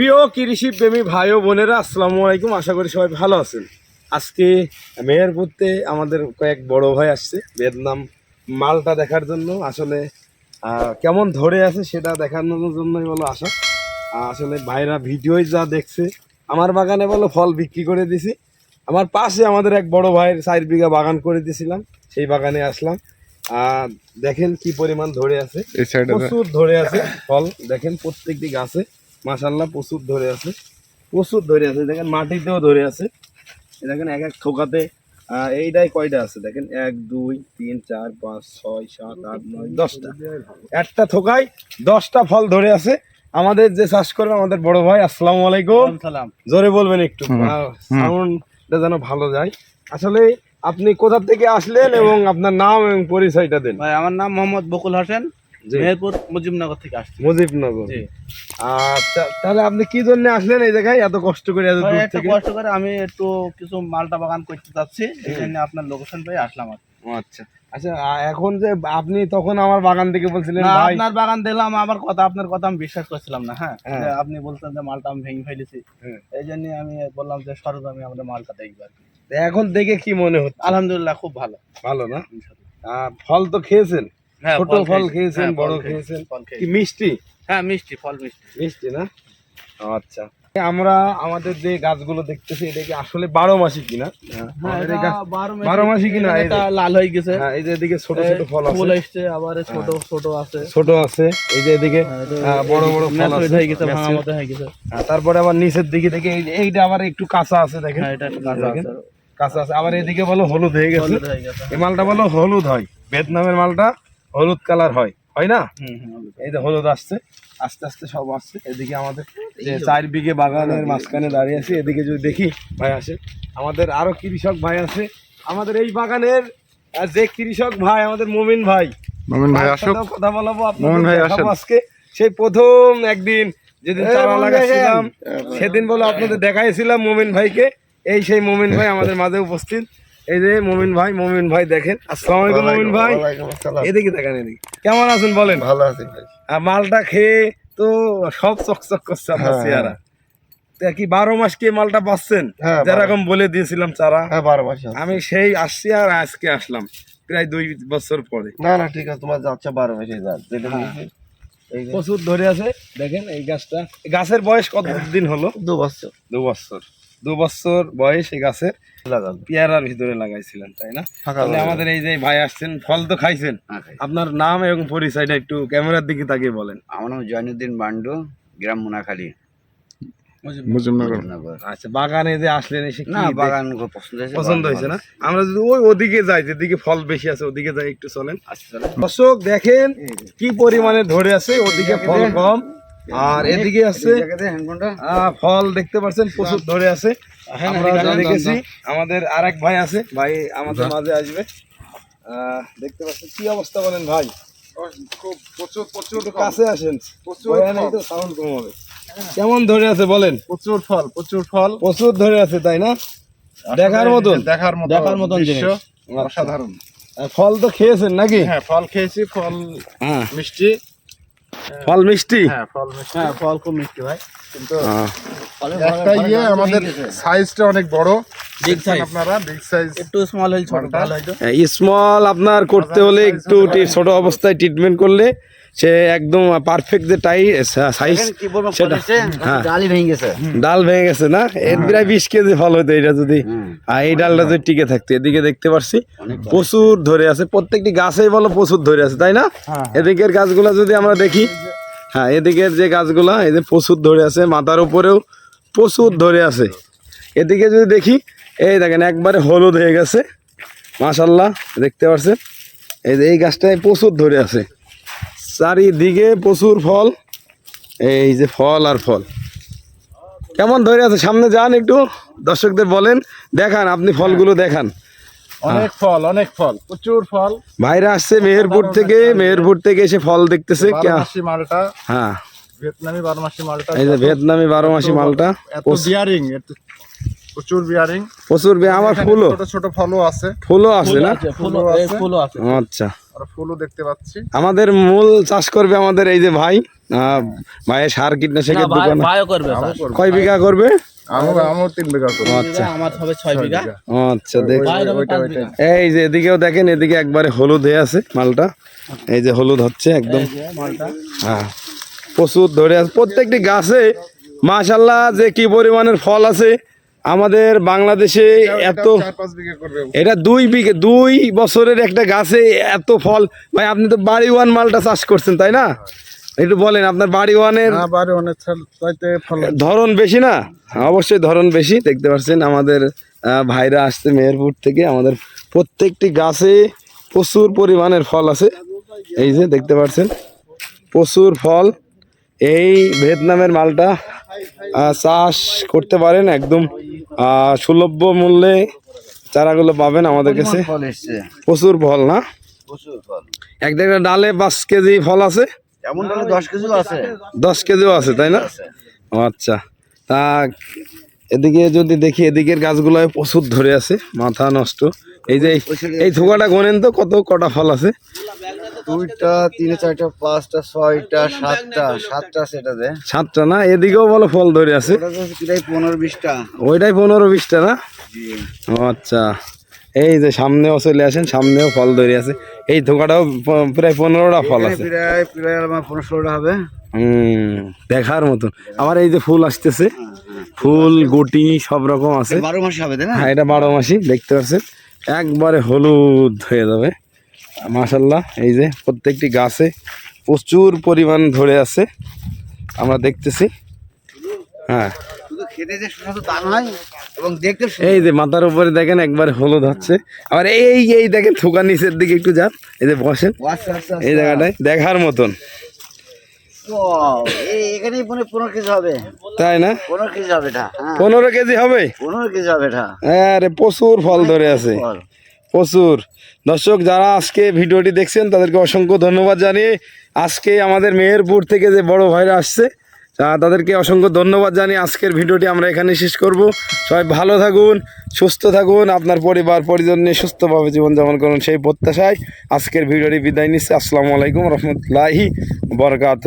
প্রিয় কৃষি প্রেমী ভাই ও বোনেরা আসসালামু আলাইকুম। আশা করি সবাই ভালো আছেন। আজকে মেহেরপুরতে আমাদের কয়েক বড় ভাই আসছে ভিয়েতনাম মালটা দেখার জন্য। আসলে কেমন ধরে আছে সেটা দেখানোর জন্যই বলো আসা আসলে ভাইরা ভিডিওই যা দেখছে আমার বাগানে বলো ফল বিক্রি করে দিছি। আমার পাশে আমাদের এক বড় ভাইয়ের চার বিঘা বাগান করে দিয়েছিলাম সেই বাগানে আসলাম। আহ, দেখেন কি পরিমাণ ধরে আছে। প্রচুর ধরে আছে ফল দেখেন প্রত্যেকটি গাছে। মাশাল্লাহ প্রচুর ধরে আছে। প্রচুর ধরে আছে দেখেন মাটিতেও ধরে আছে। দেখেন এক এক থোকাতে এইটাই কয়টা আছে? দেখেন এক দুই তিন চার পাঁচ ছয় সাত আট নয় দশটা। একটা থোকায় দশটা ফল ধরে আছে। আমাদের যে চাষ করবে আমাদের বড় ভাই আসসালামু আলাইকুম। সালাম। জোরে বলবেন একটু। সাউন্ডটা যেন ভালো যায়। আসলে আপনি কোথা থেকে আসলেন এবং আপনার নাম এবং পরিচয়টা দেন। ভাই আমার নাম মোহাম্মদ বকুল হোসেন। মেহেরপুর মুজিবনগর থেকে আসছি মুজিবনগর। আচ্ছা তাহলে আপনি কি জন্য আসলেন এই জায়গায়? এত কষ্ট করে এত দূর থেকে? কষ্ট করে আমি একটু কিছু মালটা বাগান করতে যাচ্ছি জন্য আপনার লোকেশন পেয়ে আসলাম আর আচ্ছা। আচ্ছা এখন যে আপনি তখন আমার বাগান থেকে বলছিলেন না আপনার বাগান দিলাম আমার কথা আপনার কথা আমি বিশ্বাস করছিলাম না হ্যাঁ? হ্যাঁ। আপনি বলছেন যে মালটা আমি ভেঙে ফেলেছি। হ্যাঁ। এই জন্য আমি বললাম যে সরজমি আমাদের মালটা দেখব আর এখন দেখে কি মনে হচ্ছে? আলহামদুলিল্লাহ খুব ভালো। ভালো না? ফল তো খেয়েছেন? ছোট ফল ফল খেয়েছেন হ্যাঁ, বড় খেয়েছেন। কি মিষ্টি? হ্যাঁ মিষ্টি ফল মিষ্টি। মিষ্টি না? আচ্ছা। আমরা আমাদের যে গাছগুলো দেখতেছি এটা কি আসলে বারো মাসি কিনা? হ্যাঁ। বারো মাসি। কিনা, লাল হয়ে গেছে। হ্যাঁ এই যে এদিকে ছোট ছোট ফল আছে। এসছে আবার এই ছোট ছোট আছে। ছোট আছে। এই যে এদিকে হ্যাঁ, বড় বড় ফল আছে। হয়ে গেছে ভাঙা মতো হয়ে গেছে। তারপরে আবার নিচের দিকে থেকে এই এইটা আবার একটু কাঁচা আছে দেখেন। হ্যাঁ এটা একটু কাঁচা আছে। কাঁচা আছে। আবার এদিকে বলো হলুদ হয়ে গেছে। হলুদ হয়ে গেছে। এই মালটা বলো হলুদ হয়। ভিয়েতনামের মালটা হলুদ কালার হয় হয় না। এই যে হলুদ আসছে আস্তে আস্তে সব আসছে। এদিকে আমাদের যে চার বিঘে বাগানের মাঝখানে দাঁড়িয়ে আছি এদিকে যদি দেখি ভাই আসে। আমাদের আরও কৃষক ভাই আছে। আমাদের এই বাগানের যে কৃষক ভাই আমাদের মুমিন ভাই। মোমিন ভাই আসুক। কথা বলব মোহন ভাই দেখাবো আজকে। সেই প্রথম একদিন যেদিন চারা লাগাচ্ছিলাম সেদিন বলে আপনাদের দেখাইছিলাম মুমিন ভাইকে। এই সেই মুমিন ভাই আমাদের মাঝে উপস্থিত। এই যে মুমিন ভাই মুমিন ভাই দেখেন। আসসালামু আলাইকুম মুমিন ভাই। এদিকে দেখেন এদিকে। কেমন আছেন বলেন? ভালো আছি ভাই। আর মালটা খেয়ে তো সব চকচক করছে আপনার হ্যাঁ, চেহারা। কি বারো মাস কি মালটা পাচ্ছেন? হ্যাঁ, যেরকম বলে দিয়েছিলাম চারা। হ্যাঁ বারো মাসে আমি সেই আসছি আর আজকে আসলাম প্রায় দুই বছর পরে। না না ঠিক আছে তোমার যাচ্ছে বারো মাসে প্রচুর ধরে আছে দেখেন এই গাছটা। গাছের বয়স কত দিন হলো? দু বছর। দু বছর। দু বছর বয়স এই গাছের পেয়ারার ভিতরে লাগাইছিলেন তাই না? তাহলে আমাদের এই যে ভাই আসছেন ফল তো খাইছেন। আপনার নাম এবং পরিচয়টা একটু ক্যামেরার দিকে তাকিয়ে বলেন। আমার নাম জয়নুদ্দিন বান্ডু গ্রাম মুনাখালী। আচ্ছা বাগানে যে আসলেন এসে না বাগান খুব পছন্দ হয়েছে পছন্দ হয়েছে না? আমরা যদি ওই ওদিকে যাই যেদিকে ফল বেশি আছে ওদিকে যাই একটু চলেন। আচ্ছা দর্শক দেখেন কি পরিমাণে ধরে আছে ওদিকে ফল কম। আর এদিকে আছে আহ, ফল দেখতে পাচ্ছেন প্রচুর ধরে আছে। আমরা যা দেখেছি আমাদের আরেক ভাই আছে ভাই আমাদের মাঝে আসবে। আহ, দেখতে পাচ্ছেন কি অবস্থা বলেন ভাই? খুব প্রচুর প্রচুর কাছে আসেন। প্রচুর বয়ান এই তো সাউন্ড কম হবে। কেমন ধরে আছে বলেন? প্রচুর ফল প্রচুর ফল। প্রচুর ধরে আছে তাই না? দেখার মতন। দেখার মতন দেখার মতন অসাধারণ। ফল তো খেয়েছেন নাকি? হ্যাঁ ফল খেয়েছি ফল হ্যাঁ। মিষ্টি। ফল মিষ্টি? হ্যাঁ ফল মিষ্টি। হ্যাঁ ফল খুব মিষ্টি ভাই। কিন্তু হ্যাঁ। একটা ইয়ে আমাদের সাইজটা অনেক বড়। Big দেখছেন আপনারা? বিগ সাইজ একটু স্মল হলে ছোট ভালো হয়তো। স্মল আপনার করতে হলে একটু ছোট অবস্থায় ট্রিটমেন্ট করলে সে একদম পারফেক্ট যে টাই সাইজ সেটা হ্যাঁ। ভেঙে গেছে। ডাল ভেঙে গেছে না? এর প্রায় বিশ কেজি ফল হতো এটা যদি আর এই ডালটা যদি টিকে থাকতো। এদিকে দেখতে পারছি প্রচুর ধরে আছে। প্রত্যেকটি গাছেই বলো প্রচুর ধরে আছে তাই না? এদিকের গাছগুলা যদি আমরা দেখি হ্যাঁ এদিকের যে গাছগুলা এই যে প্রচুর ধরে আছে মাথার উপরেও প্রচুর ধরে আছে। এদিকে যদি দেখি এই দেখেন একবারে হলুদ হয়ে গেছে। মাশাল্লাহ দেখতে পাচ্ছেন এই যে এই গাছটায় প্রচুর ধরে আছে। চারিদিকে প্রচুর ফল। এই যে ফল আর ফল। কেমন ধরে আছে? সামনে যান একটু। দর্শকদের বলেন দেখান আপনি ফলগুলো দেখান। অনেক ফল অনেক ফল প্রচুর ফল। ভাইরা আসছে মেহেরপুর থেকে মেহেরপুর থেকে এসে ফল দেখতেছে। কে- মালটা। হ্যাঁ। ভিয়েতনামি বারোমাসি মালটা। এই যে ভিয়েতনামি বারো মাসি মালটা। বিয়ারিং প্রচুর বিয়ারিং প্রচুর আমার ফুলও। ছোট ছোট ফলও আছে। ফুলও আছে না? ফুলও ফুলও আছে। ফুলও আছে। আচ্ছা। আমরা ফুলও দেখতে পাচ্ছি। আমাদের মূল চাষ করবে আমাদের এই যে ভাই আহ, ভাইয়ের সার কীটনাশকের দোকান। করবে কয় বিঘা করবে? আচ্ছা। আচ্ছা এই যে এদিকেও দেখেন এদিকে একবারে হলুদ হয়ে আছে মালটা। এই যে হলুদ হচ্ছে একদম। মালটা। হ্যাঁ। প্রচুর ধরে আছে। প্রত্যেকটি গাছে মাশাল্লাহ যে কি পরিমাণের ফল আছে আমাদের বাংলাদেশে এত এটা দুই বিঘে দুই বছরের একটা গাছে এত ফল। ভাই আপনি তো বাড়ি ওয়ান মালটা চাষ করছেন তাই না? একটু বলেন আপনার বাড়ি ওয়ানের চাইতে ফল ধরন বেশি না? অবশ্যই ধরন বেশি। দেখতে পাচ্ছেন আমাদের ভাইরা আসছে মেহেরপুর থেকে। আমাদের প্রত্যেকটি গাছে প্রচুর পরিমাণের ফল আছে। এই যে দেখতে পাচ্ছেন প্রচুর ফল। এই ভিয়েতনামের মালটা চাষ করতে পারেন একদম সুলভ্য মূল্যে চারাগুলো পাবেন আমাদের কাছে। প্রচুর ফল না? এক একটা ডালে পাঁচ কেজি ফল আছে। এমন দশ কেজিও আছে। দশ কেজিও আছে তাই না? আচ্ছা। তা এদিকে যদি দেখি এদিকের গাছগুলো প্রচুর ধরে আছে মাথা নষ্ট। এই যে এই- এই থোকাটা গোনেন তো কত কটা ফল আছে? দুইটা তিনে চারটা পাঁচটা ছয়টা সাতটা সাতটা আছে এটাতে। সাতটা না? এদিকেও বলো ফল ধরে আছে। পনেরো বিশটা। ওইটাই পনেরো বিশটা না? ও আচ্ছা। এই যে সামনেও চলে আসেন সামনেও ফল ধরে আছে। এই থোকাটাও প- প্রায় পনেরোটা ফল আছে। প্রায় প্রায় আমার পনেরো ষোলোটা হবে। হুম দেখার মতন আবার এই যে ফুল আসতেছে ফুল গুটি সব রকম আছে। বারো মাসে হবে না? হ্যাঁ এটা বারো মাসি দেখতে পাচ্ছেন? একবারে হলুদ হয়ে যাবে। মাশাল্লাহ এই যে প্রত্যেকটি গাছে প্রচুর পরিমাণ ধরে আছে আমরা দেখতেছি। হ্যাঁ। এই যে মাথার উপরে দেখেন একবার হলুদ হচ্ছে। আবার এই এই দেখেন থোকা নিচের দিকে একটু যান এই যে বসেন। ও আচ্ছা আচ্ছা এই জায়গাটায় দেখার মতন। পনেরো পনেরো কেজি হবে। তাই না? পনেরো কেজি হবে হ্যাঁ। আরে প্রচুর ফল ধরে আছে। প্রচুর। দর্শক, যারা আজকে ভিডিওটি দেখছেন, তাদেরকে অসংখ্য ধন্যবাদ জানিয়ে আজকে আমাদের মেহেরপুর থেকে যে বড় ভাইরা আসছে তাদেরকে অসংখ্য ধন্যবাদ জানিয়ে আজকের ভিডিওটি আমরা এখানে শেষ করব। সবাই ভালো থাকুন, সুস্থ থাকুন, আপনার পরিবার, পরিজন নিয়ে সুস্থভাবে জীবনযাপন করুন সেই প্রত্যাশায় আজকের ভিডিওটি বিদায় নিচ্ছে। আসসালামু আলাইকুম রহমতুল্লাহি বরকাত